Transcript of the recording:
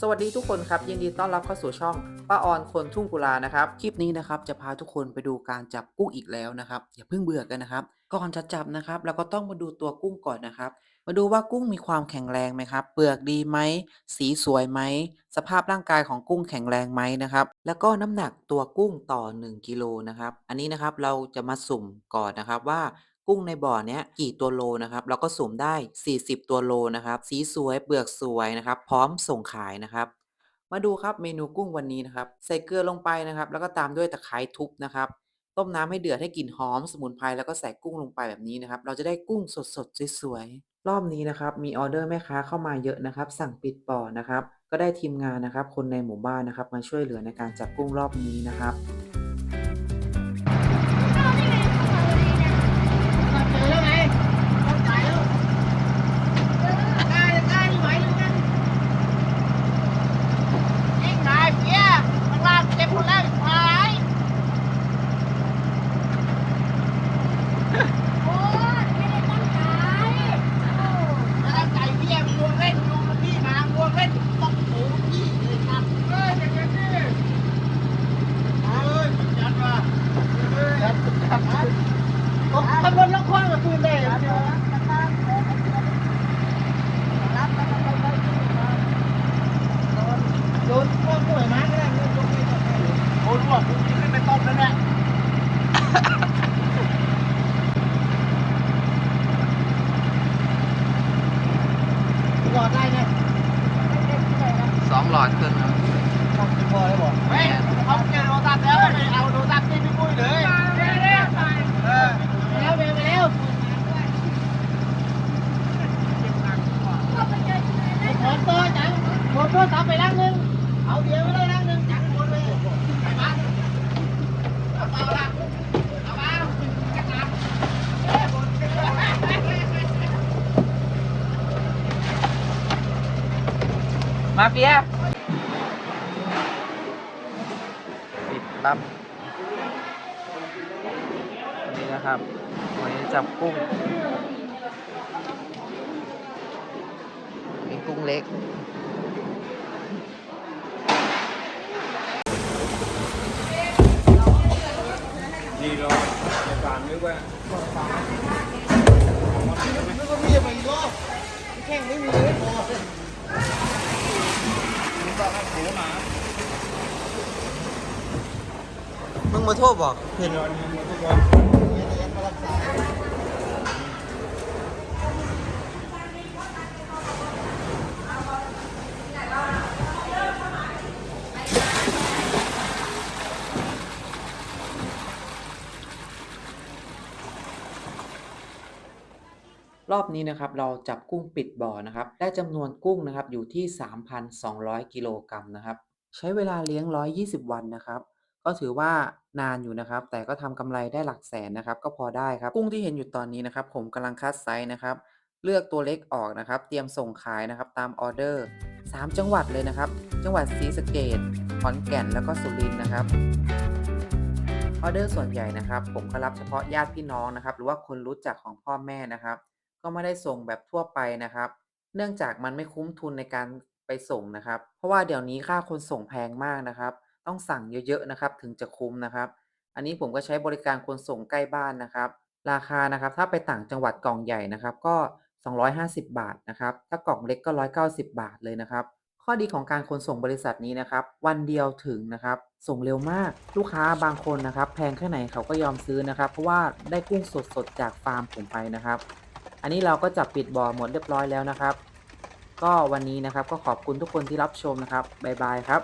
สวัสดีทุกคนครับ ยินดีต้อนรับเข้าสู่ช่องป้าออนคนทุ่งกุลานะครับ คลิปนี้นะครับจะพาทุกคนไปดูการจับกุ้งอีกแล้วนะครับ อย่าเพิ่งเบื่อกันนะครับ ก่อนจะจับนะครับ เราก็ต้องมาดูตัวกุ้งก่อนนะครับ มาดูว่ากุ้งมีความแข็งแรงไหมครับ เปลือกดีไหมสีสวยไหมสภาพร่างกายของกุ้งแข็งแรงไหมนะครับ แล้วก็น้ำหนักตัวกุ้งต่อ 1กิโลนะครับ อันนี้นะครับเราจะมาสุ่มก่อนนะครับว่า กุ้งในบ่อเนี้ยกี่ตัวโลนะครับ เราก็สุ่มได้ 40 ตัวโลนะครับ สีสวยเปลือกสวยนะครับ พร้อมส่งขายนะครับ มาดูครับเมนูกุ้งวันนี้นะครับ ใส่เกลือลงไปนะครับ แล้วก็ตามด้วยตะไคร้ทุบนะครับ ต้มน้ำให้เดือดให้กลิ่นหอมสมุนไพรแล้วก็ใส่กุ้งลงไปแบบนี้นะครับ เราจะได้กุ้งสดๆสวยๆรอบนี้นะครับ มีออเดอร์แม่ค้าเข้ามาเยอะนะครับ สั่งปิดบ่อนะครับ ก็ได้ทีมงานนะครับ คนในหมู่บ้านนะครับ มาช่วยเหลือในการจับกุ้งรอบนี้นะครับ เจอแล้วไงต้องจ่ายแล้วได้ได้ไหวเลยนะยิงนายเพี้ยข้างล่างเต็มหมดแล้วหายโอ้ยไม่ได้ตั้งใจตั้งใจเพี้ยมันลวงเล่นลวงมันพี่มาลวงเล่นต้องโผล่พี่เลยครับเฮ้ยอย่างนี้ดิเฮ้ยจัดมา จัดจัดจัดตำรวจล็อกคอกับปืนได้โดนพวกป่วยมาก็ได้โดนโดนโอ้รู้ว่าคุณขึ้นไปต้มแล้วเนี่ยหลอดได้เนี่ยสองหลอดขึ้นครับองพอแล้บอกเฮ้ยเขาเจอโดตัสแล้วไม่เอาโดตัสที่พี่ปุ้ยเลยเออแล้วไปแล้วขอตัวจังขอตัวสามไปล้างหนึ่งเอาเดียวไม่ได้ล้างหนึ่งจังหมดเลยไปบ้านเอาเปล่าละเอาเปล่าจังหวะเอ้ยหมดเลย มาเฟียปิดรับนี่นะครับหอยจับกุ้งมีกุ้งเล็กดีเราในการนึกว่านึกว่ามีอะไรอีกรอบแข่งไม่มีเลยพอ มึงมาโทษบอกเห็น รอบนี้นะครับเราจับกุ้งปิดบ่อนะครับ ได้จำนวนกุ้งนะครับอยู่ที่ 3,200 กิโลกรัมนะครับ ใช้เวลาเลี้ยง 120 วันนะครับ ก็ถือว่านานอยู่นะครับ แต่ก็ทำกำไรได้หลักแสนนะครับ ก็พอได้ครับ กุ้งที่เห็นอยู่ตอนนี้นะครับ ผมกำลังคัดไซส์นะครับ เลือกตัวเล็กออกนะครับ เตรียมส่งขายนะครับตามออเดอร์ 3 จังหวัดเลยนะครับ จังหวัดศรีสะเกษขอนแก่นแล้วก็สุรินทร์นะครับออเดอร์ส่วนใหญ่นะครับ ผมก็รับเฉพาะญาติพี่น้องนะครับ หรือว่าคนรู้จักของพ่อแม่นะครับ ก็ไม่ได้ส่งแบบทั่วไปนะครับ เนื่องจากมันไม่คุ้มทุนในการไปส่งนะครับ เพราะว่าเดี๋ยวนี้ค่าขนส่งแพงมากนะครับ ต้องสั่งเยอะๆนะครับ ถึงจะคุ้มนะครับ อันนี้ผมก็ใช้บริการขนส่งใกล้บ้านนะครับ ราคานะครับ ถ้าไปต่างจังหวัดกล่องใหญ่นะครับ ก็ 250 บาทนะครับ ถ้ากล่องเล็กก็ 190 บาทเลยนะครับ ข้อดีของการขนส่งบริษัทนี้นะครับ วันเดียวถึงนะครับ ส่งเร็วมาก ลูกค้าบางคนนะครับ แพงแค่ไหนเขาก็ยอมซื้อนะครับ เพราะว่าได้กุ้งสดๆจากฟาร์มผมไปนะครับ อันนี้เราก็จับปิดบ่อหมดเรียบร้อยแล้วนะครับ ก็วันนี้นะครับก็ขอบคุณทุกคนที่รับชมนะครับบ๊ายบายครับ